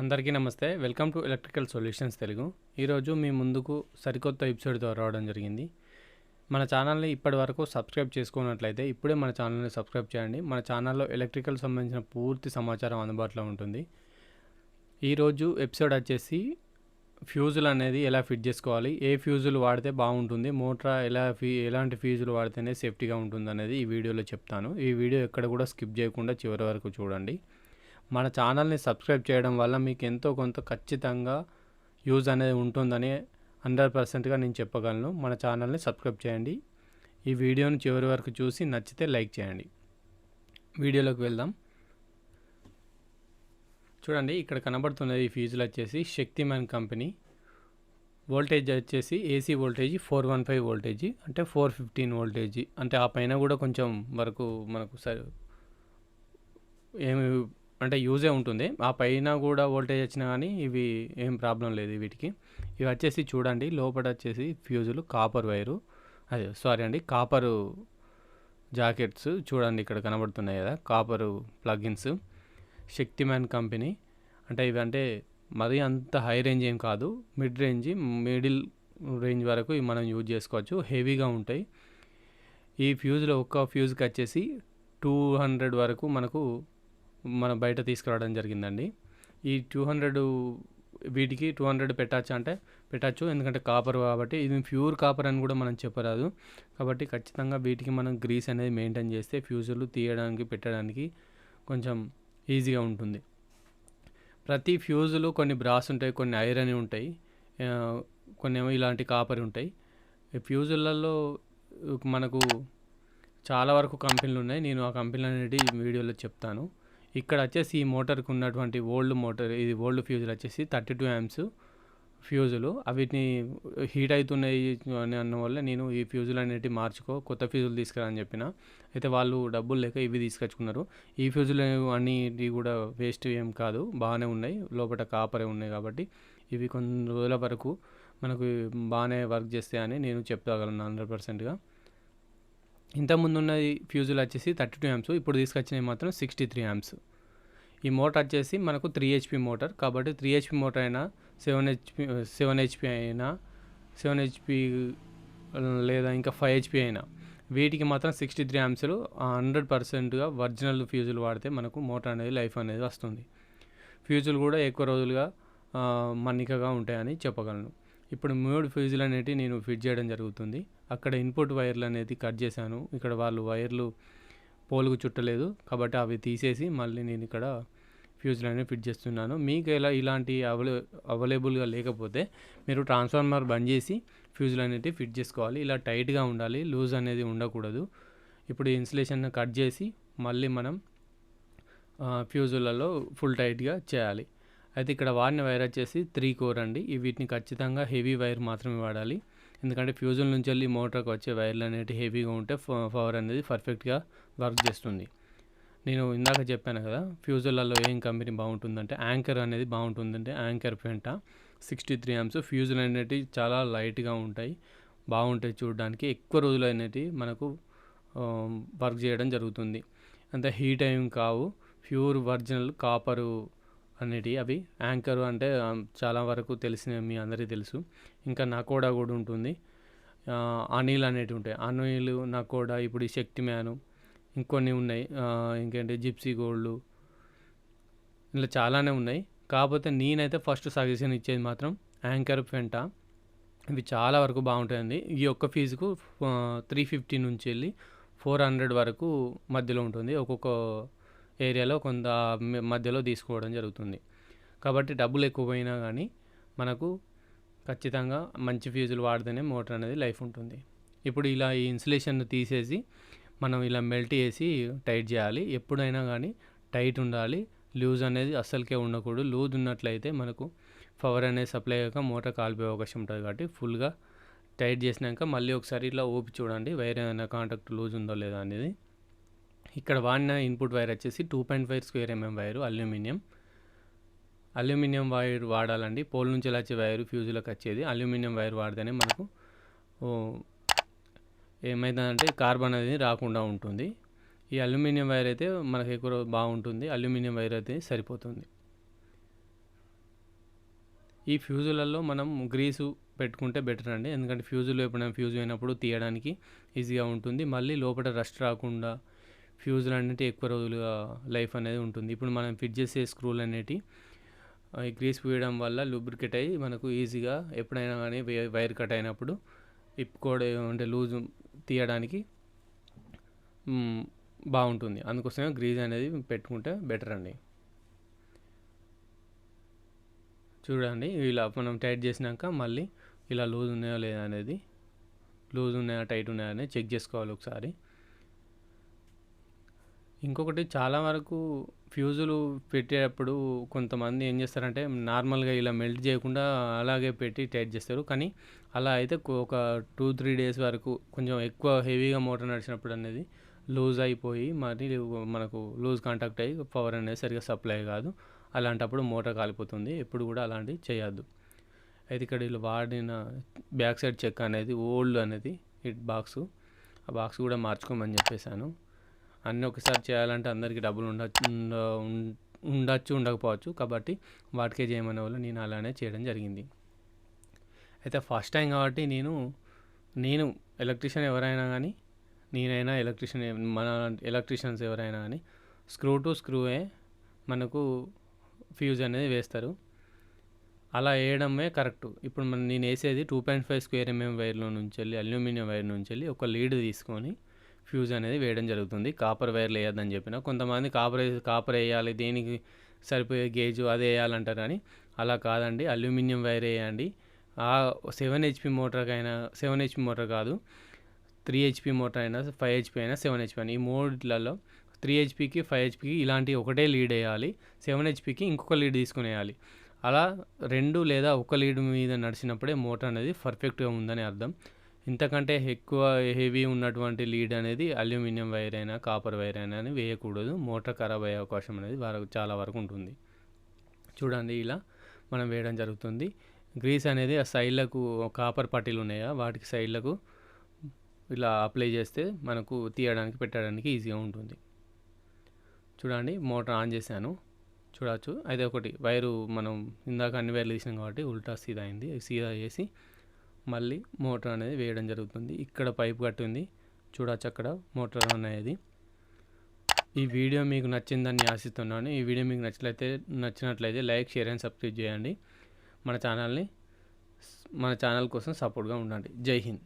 అందరికీ నమస్తే. Welcome to electrical solutions Telugu. ఈరోజు మీ ముందుకు సరికొత్త ఎపిసోడ్తో రావడం జరిగింది. మన ఛానల్ని ఇప్పటి వరకు సబ్స్క్రైబ్ చేసుకున్నట్లయితే ఇప్పుడే మన ఛానల్ని సబ్స్క్రైబ్ చేయండి. మన ఛానల్లో ఎలక్ట్రికల్ సంబంధించిన పూర్తి సమాచారం అందుబాటులో ఉంటుంది. ఈరోజు ఎపిసోడ్ వచ్చేసి ఫ్యూజులు అనేది ఎలా ఫిట్ చేసుకోవాలి ఏ ఫ్యూజులు వాడితే బాగుంటుంది మోటార్ ఎలా ఫీ ఎలాంటి ఫ్యూజులు వాడితేనే సేఫ్టీగా ఉంటుంది అనేది ఈ వీడియోలో చెప్తాను. ఈ వీడియో ఎక్కడ కూడా స్కిప్ చేయకుండా చివరి వరకు చూడండి. మన ఛానల్ని సబ్స్క్రైబ్ చేయడం వల్ల మీకు ఎంతో కొంత ఖచ్చితంగా యూజ్ అనేది ఉంటుందని హండ్రెడ్ పర్సెంట్గా నేను చెప్పగలను. మన ఛానల్ని సబ్స్క్రైబ్ చేయండి. ఈ వీడియోని చివరి వరకు చూసి నచ్చితే లైక్ చేయండి. వీడియోలోకి వెళ్దాం. చూడండి ఇక్కడ కనబడుతున్నది ఈ ఫీజులు వచ్చేసి శక్తిమాన్ కంపెనీ. వోల్టేజ్ వచ్చేసి AC voltage four one five voltage అంటే ఫోర్ ఫిఫ్టీన్ వోల్టేజ్. అంటే ఆ పైన కూడా కొంచెం వరకు మనకు సరి ఏమి అంటే యూజే ఉంటుంది. ఆ పైన కూడా వోల్టేజ్ వచ్చినా కానీ ఇవి ఏం ప్రాబ్లం లేదు వీటికి. ఇవి వచ్చేసి చూడండి లోపల వచ్చేసి ఫ్యూజులు కాపర్ వైరు అదే సారీ అండి కాపరు జాకెట్స్ చూడండి ఇక్కడ కనబడుతున్నాయి కదా కాపరు ప్లగిన్స్ శక్తిమ్యాన్ కంపెనీ అంటే ఇవి అంటే మరీ అంత హై రేంజ్ ఏం కాదు. మిడ్ రేంజ్ మిడిల్ రేంజ్ వరకు ఇవి మనం యూజ్ చేసుకోవచ్చు. హెవీగా ఉంటాయి. ఈ ఫ్యూజ్లో ఒక్క ఫ్యూజ్కి వచ్చేసి టూ హండ్రెడ్ వరకు మనకు మన బయట తీసుకురావడం జరిగిందండి. ఈ టూ హండ్రెడ్ వీటికి టూ హండ్రెడ్ పెట్టచ్చు అంటే పెట్టచ్చు. ఎందుకంటే కాపర్ కాబట్టి ఇది ప్యూర్ కాపర్ అని కూడా మనం చెప్పరాదు. కాబట్టి ఖచ్చితంగా వీటికి మనం గ్రీస్ అనేది మెయింటైన్ చేస్తే ఫ్యూజులు తీయడానికి పెట్టడానికి కొంచెం ఈజీగా ఉంటుంది. ప్రతి ఫ్యూజులు కొన్ని బ్రాస్ ఉంటాయి కొన్ని ఐరన్ ఉంటాయి కొన్ని ఏమో ఇలాంటి కాపర్ ఉంటాయి. ఫ్యూజులలో మనకు చాలా వరకు కంపెనీలు ఉన్నాయి. నేను ఆ కంపెనీలు అనేది వీడియోలో చెప్తాను. ఇక్కడ వచ్చేసి ఈ మోటార్కి ఉన్నటువంటి ఓల్డ్ మోటార్ ఇది ఓల్డ్ ఫ్యూజులు వచ్చేసి థర్టీ టూ యామ్స్ ఫ్యూజులు. అవిటిని హీట్ అవుతున్నాయి అని అన్న వల్ల నేను ఈ ఫ్యూజులు అనేటివి మార్చుకో కొత్త ఫ్యూజులు తీసుకురాని చెప్పిన. అయితే వాళ్ళు డబ్బులు లేక ఇవి తీసుకొచ్చుకున్నారు. ఈ ఫ్యూజులు అన్నిటి కూడా వేస్ట్ ఏం కాదు బాగానే ఉన్నాయి. లోపల కాపరే ఉన్నాయి కాబట్టి ఇవి కొన్ని రోజుల వరకు మనకు బాగానే వర్క్ చేస్తాయని నేను చెప్పగలను హండ్రెడ్ పర్సెంట్గా. ఇంతకుముందు ఉన్న ఈ ఫ్యూజులు వచ్చేసి థర్టీ టూ యామ్స్ ఇప్పుడు తీసుకొచ్చినవి మాత్రం సిక్స్టీ త్రీ యామ్స్ ఈ మోటార్ వచ్చేసి మనకు త్రీ హెచ్పి మోటార్ కాబట్టి త్రీ హెచ్పి మోటార్ అయినా సెవెన్ హెచ్పి సెవెన్ హెచ్పి అయినా సెవెన్ హెచ్పి లేదా ఇంకా ఫైవ్ హెచ్పి అయినా వీటికి మాత్రం సిక్స్టీ త్రీ యామ్స్లు హండ్రెడ్ పర్సెంట్గా ఒరిజినల్ ఫ్యూజులు వాడితే మనకు మోటార్ అనేది లైఫ్ అనేది వస్తుంది. ఫ్యూజులు కూడా ఎక్కువ రోజులుగా మన్నికగా ఉంటాయని చెప్పగలను. ఇప్పుడు మూడు ఫ్యూజులు అనేటివి నేను ఫిట్ చేయడం జరుగుతుంది. అక్కడ ఇన్పుట్ వైర్లు అనేది కట్ చేశాను. ఇక్కడ వాళ్ళు వైర్లు పోలుకు చుట్టలేదు. కాబట్టి అవి తీసేసి మళ్ళీ నేను ఇక్కడ ఫ్యూజులు అనేవి ఫిట్ చేస్తున్నాను. మీకు ఎలా ఇలాంటి అవైల అవైలబుల్గా లేకపోతే మీరు ట్రాన్స్ఫార్మర్ బంద్ చేసి ఫ్యూజులు అనేవి ఫిట్ చేసుకోవాలి. ఇలా టైట్గా ఉండాలి. లూజ్ అనేది ఉండకూడదు. ఇప్పుడు ఇన్సులేషన్ కట్ చేసి మళ్ళీ మనం ఫ్యూజులలో ఫుల్ టైట్గా చేయాలి. అయితే ఇక్కడ వాడిన వైర్ వచ్చేసి త్రీ కోర్ అండి. వీటిని ఖచ్చితంగా హెవీ వైర్ మాత్రమే వాడాలి. ఎందుకంటే ఫ్యూజుల నుంచి వెళ్ళి మోటార్కి వచ్చే వైర్లు అనేవి హెవీగా ఉంటే ఫ- పవర్ అనేది పర్ఫెక్ట్గా వర్క్ చేస్తుంది. నేను ఇందాక చెప్పాను కదా ఫ్యూజులలో ఏం కంపెనీ బాగుంటుందంటే యాంకర్ అనేది బాగుంటుందంటే యాంకర్ పెంట సిక్స్టీ త్రీ యామ్స్ ఫ్యూజులు అనేటివి చాలా లైట్గా ఉంటాయి. బాగుంటాయి చూడడానికి. ఎక్కువ రోజులు అనేటివి మనకు వర్క్ చేయడం జరుగుతుంది. అంత హీట్ ఏం కావు. ప్యూర్ ఒరిజినల్ కాపరు అనేటివి అవి యాంకర్ అంటే చాలా వరకు తెలిసిన మీ అందరికీ తెలుసు. ఇంకా నకోడా కూడా ఉంటుంది. అనిల్ అనేటివి ఉంటాయి. అనిల్ నకోడా ఇప్పుడు ఈ శక్తి మ్యాను ఇంకొన్ని ఉన్నాయి. ఇంకేంటి జిప్సీ గోల్డ్ ఇలా చాలానే ఉన్నాయి. కాకపోతే నేనైతే ఫస్ట్ సజెషన్ ఇచ్చేది మాత్రం యాంకర్ పెంట. ఇవి చాలా వరకు బాగుంటాయండి. ఈ ఒక్క ఫీజుకు త్రీ ఫిఫ్టీ నుంచి వెళ్ళి ఫోర్ హండ్రెడ్ వరకు మధ్యలో ఉంటుంది. ఒక్కొక్క ఏరియాలో కొంత మధ్యలో తీసుకోవడం జరుగుతుంది. కాబట్టి డబ్బులు ఎక్కువ పోయినా కానీ మనకు ఖచ్చితంగా మంచి ఫ్యూజులు వాడితేనే మోటార్ అనేది లైఫ్ ఉంటుంది. ఇప్పుడు ఇలా ఈ ఇన్సులేషన్ తీసేసి మనం ఇలా మెల్ట్ చేసి టైట్ చేయాలి. ఎప్పుడైనా కానీ టైట్ ఉండాలి. లూజ్ అనేది అస్సలకే ఉండకూడదు. లూజ్ ఉన్నట్లయితే మనకు పవర్ అనేది సప్లై అయ్యాక మోటార్ కాలిపోయే అవకాశం ఉంటుంది కాబట్టి ఫుల్గా టైట్ చేసినాక మళ్ళీ ఒకసారి ఇట్లా ఓపి చూడండి. వైర్ ఏమైనా కాంటాక్ట్ లూజ్ ఉందో లేదా అనేది ఇక్కడ వాడిన ఇన్పుట్ వైర్ వచ్చేసి two point five square mm wire aluminium. Aluminium wire వాడాలండి. Pole నుంచి వచ్చే వైరు ఫ్యూజులకు వచ్చేది. అల్యూమినియం వైర్ వాడితేనే మనకు ఏమైందంటే కార్బన్ అనేది రాకుండా ఉంటుంది. ఈ అల్యూమినియం వైర్ అయితే మనకు ఎక్కువ బాగుంటుంది. అల్యూమినియం వైర్ అయితే సరిపోతుంది. ఈ ఫ్యూజులలో మనం గ్రీసు పెట్టుకుంటే బెటర్ అండి. ఎందుకంటే ఫ్యూజులు ఎప్పుడైనా ఫ్యూజ్ అయినప్పుడు తీయడానికి ఈజీగా ఉంటుంది. మళ్ళీ లోపల రస్ట్ రాకుండా ఫ్యూజులు అనేవి ఎక్కువ రోజులుగా లైఫ్ అనేది ఉంటుంది. ఇప్పుడు మనం ఫిట్ చేసే స్క్రూలు అనేవి ఈ గ్రీస్ వేయడం వల్ల లూబ్రికేట్ అయ్యి మనకు ఈజీగా ఎప్పుడైనా కానీ వైర్ కట్ అయినప్పుడు ఇప్పుకోవడం అంటే లూజ్ తీయడానికి బాగుంటుంది. అందుకోసమే గ్రీజ్ అనేది పెట్టుకుంటే బెటర్ అండి. చూడండి ఇలా మనం టైట్ చేసినాక మళ్ళీ ఇలా లూజ్ ఉన్నాయో లేదా అనేది లూజ్ ఉన్నాయా టైట్ ఉన్నాయా అనేది చెక్ చేసుకోవాలి ఒకసారి. ఇంకొకటి చాలా వరకు ఫ్యూజులు పెట్టేటప్పుడు కొంతమంది ఏం చేస్తారంటే నార్మల్గా ఇలా మెల్ట్ చేయకుండా అలాగే పెట్టి టైట్ చేస్తారు. కానీ అలా అయితే ఒక టూ త్రీ డేస్ వరకు కొంచెం ఎక్కువ హెవీగా మోటార్ నడిచినప్పుడు అనేది లూజ్ అయిపోయి మరి మనకు లూజ్ కాంటాక్ట్ అయ్యి పవర్ అనేది సరిగా సప్లై కాదు. అలాంటప్పుడు మోటార్ కాలిపోతుంది. ఎప్పుడు కూడా అలాంటివి చేయొద్దు. అయితే ఇక్కడ వీళ్ళు వాడిన బ్యాక్ సైడ్ చెక్ అనేది ఓల్డ్ అనేది హిట్ బాక్స్. ఆ బాక్స్ కూడా మార్చుకోమని చెప్పేశాను. అన్నీ ఒకసారి చేయాలంటే అందరికీ డబ్బులు ఉండొచ్చు ఉండొచ్చు ఉండకపోవచ్చు. కాబట్టి వాటికే చేయమనే వాళ్ళు నేను అలానే చేయడం జరిగింది. అయితే ఫస్ట్ టైం కాబట్టి నేను నేను ఎలక్ట్రీషియన్ ఎవరైనా కానీ నేనైనా ఎలక్ట్రీషియన్ మన ఎలక్ట్రీషియన్స్ ఎవరైనా కానీ స్క్రూ టు స్క్రూవే మనకు ఫ్యూజ్ అనేది వేస్తారు. అలా వేయడమే కరెక్ట్. ఇప్పుడు మనం నేను వేసేది two point five square mm వైర్లో నుంచి వెళ్ళి అల్యూమినియం వైర్ నుంచి వెళ్ళి ఒక లీడ్ తీసుకొని ఫ్యూజ్ అనేది వేయడం జరుగుతుంది. కాపర్ వైర్లు వేయద్దని చెప్పిన కొంతమంది కాపర్ కాపర్ వేయాలి దేనికి సరిపోయే గేజు అదే వేయాలంటారు కానీ అలా కాదండి. అల్యూమినియం వైర్ వేయండి. ఆ సెవెన్ హెచ్పి మోటార్కైనా సెవెన్ హెచ్పి మోటార్ కాదు త్రీ హెచ్పి మోటార్ అయినా ఫైవ్ హెచ్పి అయినా సెవెన్ హెచ్పి అయినా ఈ మూడిట్లలో త్రీ హెచ్పికి ఫైవ్ హెచ్పికి ఇలాంటి ఒకటే లీడ్ వేయాలి. సెవెన్ హెచ్పికి ఇంకొక లీడ్ తీసుకుని వేయాలి. అలా రెండు లేదా ఒక లీడ్ మీద నడిచినప్పుడే మోటార్ అనేది పర్ఫెక్ట్గా ఉందని అర్థం. ఇంతకంటే ఎక్కువ హెవీ ఉన్నటువంటి లీడ్ అనేది అల్యూమినియం వైర్ అయినా కాపర్ వైర్ అయినా అని వేయకూడదు. మోటార్ ఖరాబ్ అయ్యే అవకాశం అనేది వరకు చాలా వరకు ఉంటుంది. చూడండి ఇలా మనం వేయడం జరుగుతుంది. గ్రీస్ అనేది ఆ సైడ్లకు కాపర్ పట్టీలు ఉన్నాయా? వాటికి సైడ్లకు ఇలా అప్లై చేస్తే మనకు తీయడానికి పెట్టడానికి ఈజీగా ఉంటుంది. చూడండి మోటార్ ఆన్ చేశాను. చూడవచ్చు అయితే ఒకటి వైరు మనం ఇందాక అన్ని వైర్లు తీసినాం కాబట్టి ఉల్టా సీదా అయింది. సీదా చేసి మళ్ళీ మోటార్ అనేది వేయడం జరుగుతుంది. ఇక్కడ పైప్ కట్టుంది చూడొచ్చు అక్కడ మోటార్ అనేది. ఈ వీడియో మీకు నచ్చిందని ఆశిస్తున్నాను. ఈ వీడియో మీకు నచ్చినట్లయితే నచ్చినట్లయితే లైక్ షేర్ అండ్ సబ్స్క్రైబ్ చేయండి. మన ఛానల్ని మన ఛానల్ కోసం సపోర్ట్గా ఉండండి. జై హింద్.